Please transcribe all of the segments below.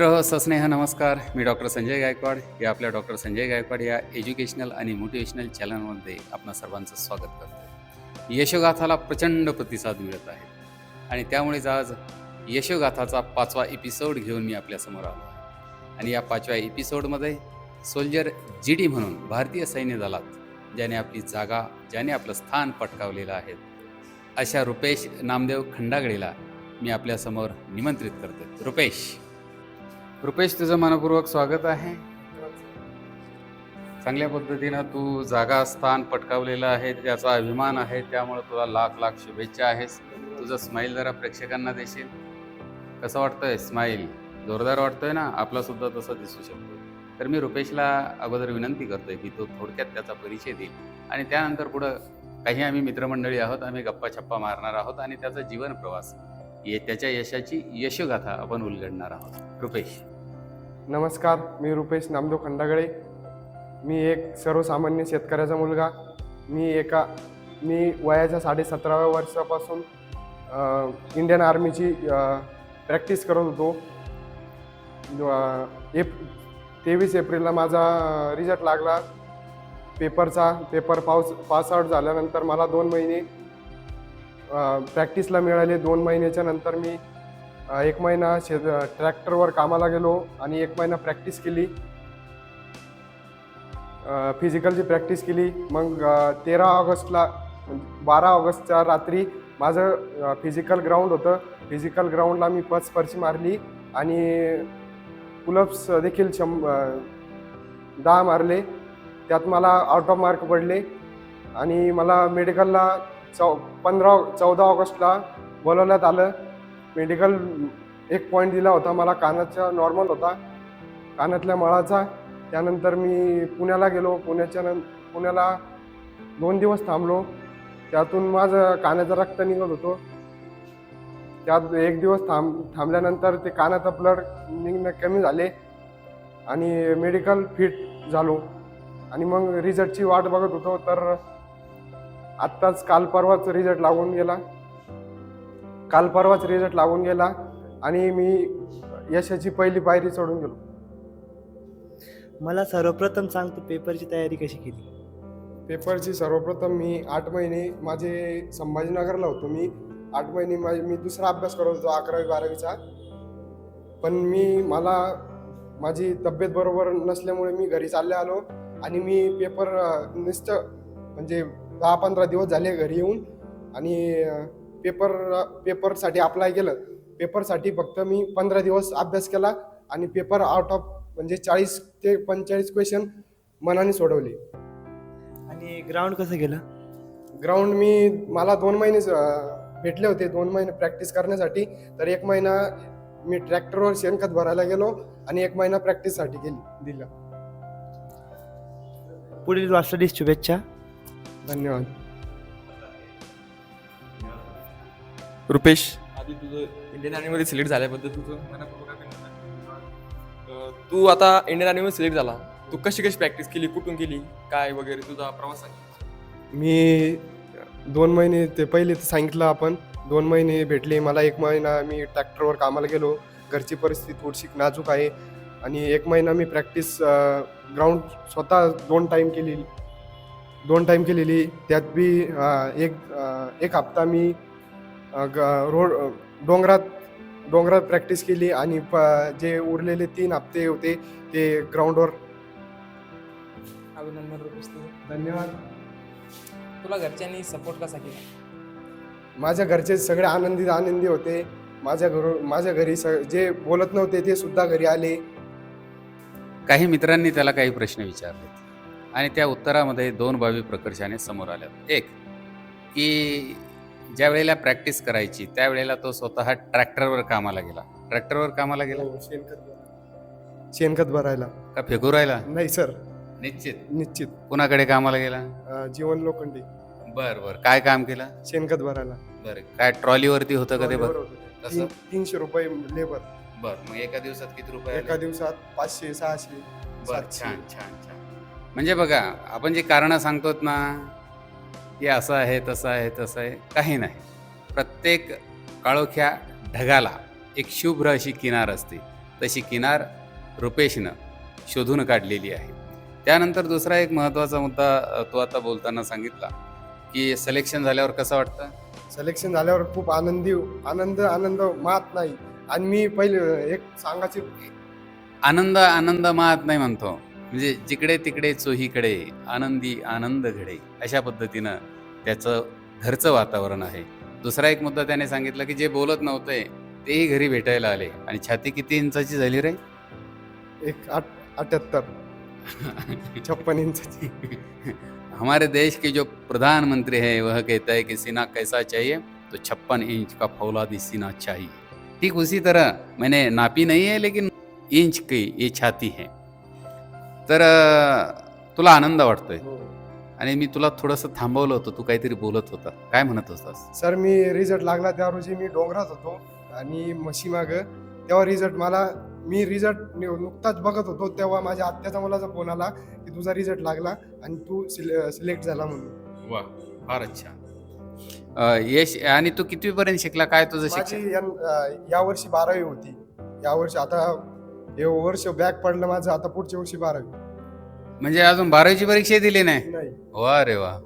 मित्र सस्नेह नमस्कार. मी डॉक्टर संजय गायकवाड. या आपल्या डॉक्टर संजय गायकवाड या एज्युकेशनल आणि मोटिवेशनल चॅनलमध्ये आपणा सर्वांचं स्वागत करतो यशोगाथाला प्रचंड प्रतिसाद मिळत आहे. आणि त्यामुळेच आज यशोगाथाचा पाचवा एपिसोड घेऊन मी आपल्यासमोर आलो आणि या पाचव्या एपिसोडमध्ये सोल्जर जी डी म्हणून भारतीय सैन्य दलात ज्याने आपली जागा ज्याने आपलं स्थान पटकावलेलं आहे अशा रुपेश नामदेव खंडागळेला मी आपल्यासमोर निमंत्रित करतो रुपेश रुपेश तुझं मनपूर्वक स्वागत आहे. चांगल्या पद्धतीनं तू जागा स्थान पटकावलेलं आहे त्याचा अभिमान आहे त्यामुळे तुला लाख लाख शुभेच्छा आहेस तुझं स्माईल जरा प्रेक्षकांना देशील? कसं वाटतंय? स्माईल जोरदार वाटतोय ना? आपला सुद्धा तसं दिसू शकतो. तर मी रुपेशला अगोदर विनंती करतोय की तो थोडक्यात त्याचा परिचय देईल. आणि त्यानंतर पुढं काही आम्ही मित्रमंडळी आहोत आम्ही गप्पा छप्पा मारणार आहोत आणि त्याचा जीवन प्रवास ये त्याच्या यशाची यशोगाथा आपण उलगडणार आहोत. रुपेश. नमस्कार मी रुपेश नामदेव खंडागळे. मी एक सर्वसामान्य शेतकऱ्याचा मुलगा. मी एका मी वयाच्या साडेसतराव्या वर्षापासून इंडियन आर्मीची प्रॅक्टिस करत होतो. एप तेवीस एप्रिलला माझा रिझल्ट लागला. पेपरचा पेपर पाऊस पास आउट झाल्यानंतर मला दोन महिने प्रॅक्टिसला मिळाले. दोन महिन्याच्या नंतर मी एक महिना शेत ट्रॅक्टरवर कामाला गेलो आणि एक महिना प्रॅक्टिस केली. फिजिकलची प्रॅक्टिस केली. मग तेरा ऑगस्टला म्हणजे बारा ऑगस्टच्या रात्री माझं फिजिकल ग्राउंड होतं. फिजिकल ग्राउंडला मी पच पर्ची मारली आणि पुलप्स देखील शं दहा मारले. त्यात मला आउट ऑफ मार्क पडले आणि मला मेडिकलला चौ पंधरा चौदा ऑगस्टला बोलवण्यात आलं. मेडिकल एक पॉईंट दिला होता. मला कानाचा नॉर्मल होता. कानातल्या मळाचा. त्यानंतर मी पुण्याला गेलो. पुण्याच्या नं पुण्याला दोन दिवस थांबलो. त्यातून माझं कानाचं रक्त निघत होतो. त्यात एक दिवस थांब थांबल्यानंतर ते कानाचं ब्लड निघणं कमी झाले आणि मेडिकल फिट झालो. आणि मग रिझल्टची वाट बघत होतो. तर आत्ताच काल परवाच रिझल्ट लागून गेला. काल परवाच रिझल्ट लागून गेला आणि मी यशाची पहिली पायरी चढून गेलो. मला सर्वप्रथम सांग तू पेपरची तयारी कशी केली? पेपरची सर्वप्रथम मी आठ महिने माझे संभाजीनगरला होतो मी. आठ महिने माझे मी दुसरा अभ्यास करत होतो अकरावी बारावीचा. पण मी मला माझी तब्येत बरोबर नसल्यामुळे मी घरी चालले आलो आणि मी पेपर निश्च म्हणजे दहा पंधरा दिवस झाले घरी येऊन आणि पेपर पेपरसाठी अप्लाय केलं. पेपरसाठी फक्त मी पंधरा दिवस अभ्यास केला आणि पेपर आउट ऑफ म्हणजे चाळीस ते पंचेचाळीस क्वेश्चन मनाने सोडवले. आणि ग्राउंड कसं गेलं? ग्राउंड मी मला दोन महिने भेटले होते. दोन महिने प्रॅक्टिस करण्यासाठी. तर एक महिना मी ट्रॅक्टरवर शेणखत भरायला गेलो आणि एक महिना प्रॅक्टिससाठी गेली दिला. पुढील वाटचालीस शुभेच्छा. धन्यवाद. रुपेश? आधी तुझं इंडियन आर्मीमध्ये सिलेक्ट झाल्याबद्दल तुझं मनापूर्वक अभिनंदन. अं, तू आता इंडियन आर्मीमध्ये सिलेक्ट झाला. तू कशी कशी प्रॅक्टिस केली? कुठून केली? काय वगैरे तुझा प्रवास सांग मी दोन महिने ते पहिले तर सांगितलं आपण दोन महिने भेटले. मला एक महिना मी ट्रॅक्टरवर कामाला गेलो. घरची परिस्थिती थोडीशी नाजूक आहे. आणि एक महिना मी प्रॅक्टिस ग्राउंड स्वतः दोन टाईम केलेली दोन टाईम केलेली. त्यात बी अं, एक अं, एक हप्ता मी रोड डोंगरात डोंगरात प्रॅक्टिस केली आणि प जे उरलेले तीन हप्ते होते ते ग्राउंडवर अभिनंदन धन्यवाद. तुला घरच्यांनी सपोर्ट कसा केला? माझ्या घरचे सगळे आनंदी आनंदी होते. माझ्या घर माझ्या घरी स जे बोलत नव्हते ते सुद्धा घरी आले. काही मित्रांनी त्याला काही प्रश्न विचारले. आणि त्या उत्तरामध्ये दोन बाबी प्रकर्षाने समोर आल्या. एक की ज्या वेळेला प्रॅक्टिस करायची त्यावेळेला तो स्वतः ट्रॅक्टरवर कामाला गेला. ट्रॅक्टरवर कामाला गेला? शेणखत शेणखत भरायला. का फेकू राहिला? नाही सर. निश्चित. निश्चित. कुणाकडे कामाला गेला? अं, जीवन लोखंडी. बर बर. काय काम केलं? शेणखत भरायला. बरं. काय ट्रॉलीवरती होतं का ते बर होतं. कसं? तीन- तीनशे रुपये लेबर. बर. मग एका दिवसात किती रुपये आले? एका दिवसात पाचशे सहाशे बर. सातशे. छान छान छान. म्हणजे बघा आपण जी कारणं सांगतोत ना की असं आहे तसं आहे तसं आहे. काही नाही. प्रत्येक काळोख्या ढगाला एक शुभ्र अशी किनार असते. तशी किनार रुपेशनं शोधून काढलेली आहे. त्यानंतर दुसरा एक महत्त्वाचा मुद्दा तो आता बोलताना सांगितला की सिलेक्शन झाल्यावर कसं वाटतं? सिलेक्शन झाल्यावर खूप आनंदी आनंद आनंद मात नाही. आणि मी पहिले एक सांगायची आनंद आनंद मात नाही म्हणतो. म्हणजे जिकडे तिकडे चोहीकडे आनंदी आनंद घडे अशा पद्धतीनं त्याचं घरचं वातावरण आहे. दुसरा एक मुद्दा त्याने सांगितलं की जे बोलत नव्हते तेही घरी भेटायला आले. आणि छाती किती इंचाची झाली रे? एक आठ अठ्याहत्तर. छप्पन इंचाची. हमारे देश के जो प्रधानमंत्री हैं वह कहता है कि सीना कैसा चाहिए तो छप्पन इंच का फौलादी सीना चाहिए। ठीक उसी तरह मैंने नापी नहीं है लेकिन इंच की ये छाती है। तर तुला आनंद वाटतोय. आणि मी तुला थोडंसं थांबवलं होतं. तू काहीतरी बोलत होता. काय म्हणत होतास? सर मी रिझल्ट लागला त्या रोजी मी डोंगरात होतो. आणि म्हशीमाग तेव्हा रिझल्ट मला मी रिझल्ट नुकताच बघत होतो. तेव्हा माझ्या आत्याचा मुलाचा फोन आला की तुझा रिझल्ट लागला आणि तू सिलेक्ट झाला म्हणून. वा फारच छान. अं, यश आणि तू कितवीपर्यंत शिकला? काय तुझं शिक्षण? यं- अं, यावर्षी बारावी होती. यावर्षी आता हे वर्ष बॅक पडलं माझं आता पुढच्या वर्षी बारावी. म्हणजे अजून बारावीची परीक्षा दिली नाही? नाही. वा रे वा.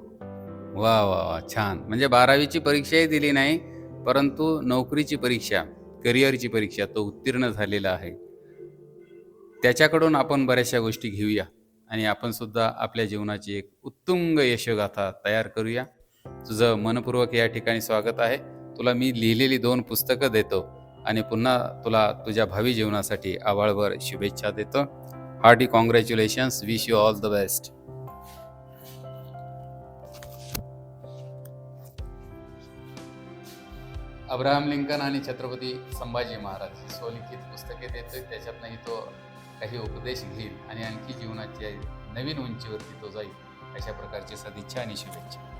वा वा वा छान. म्हणजे बारावीची परीक्षाही दिली नाही परंतु नोकरीची परीक्षा करिअरची परीक्षा तो उत्तीर्ण झालेला आहे. त्याच्याकडून आपण बऱ्याचशा गोष्टी घेऊया आणि आपण सुद्धा आपल्या जीवनाची एक उत्तुंग यशोगाथा तयार करूया. तुझं मनपूर्वक या ठिकाणी स्वागत आहे. तुला मी लिहिलेली दोन पुस्तकं देतो. आणि पुन्हा तुला तुझ्या भावी जीवनासाठी आवाळभर शुभेच्छा देतो. Hearty congratulations wish you all the best Abraham Lincoln आणि छत्रपती संभाजी महाराज ही स्वलिखित पुस्तके देतोय. त्याच्यातनंही तो काही उपदेश घेईल आणि आणखी जीवनाची नवीन उंचीवरती तो जाईल अशा प्रकारची सदिच्छा आणि शुभेच्छा.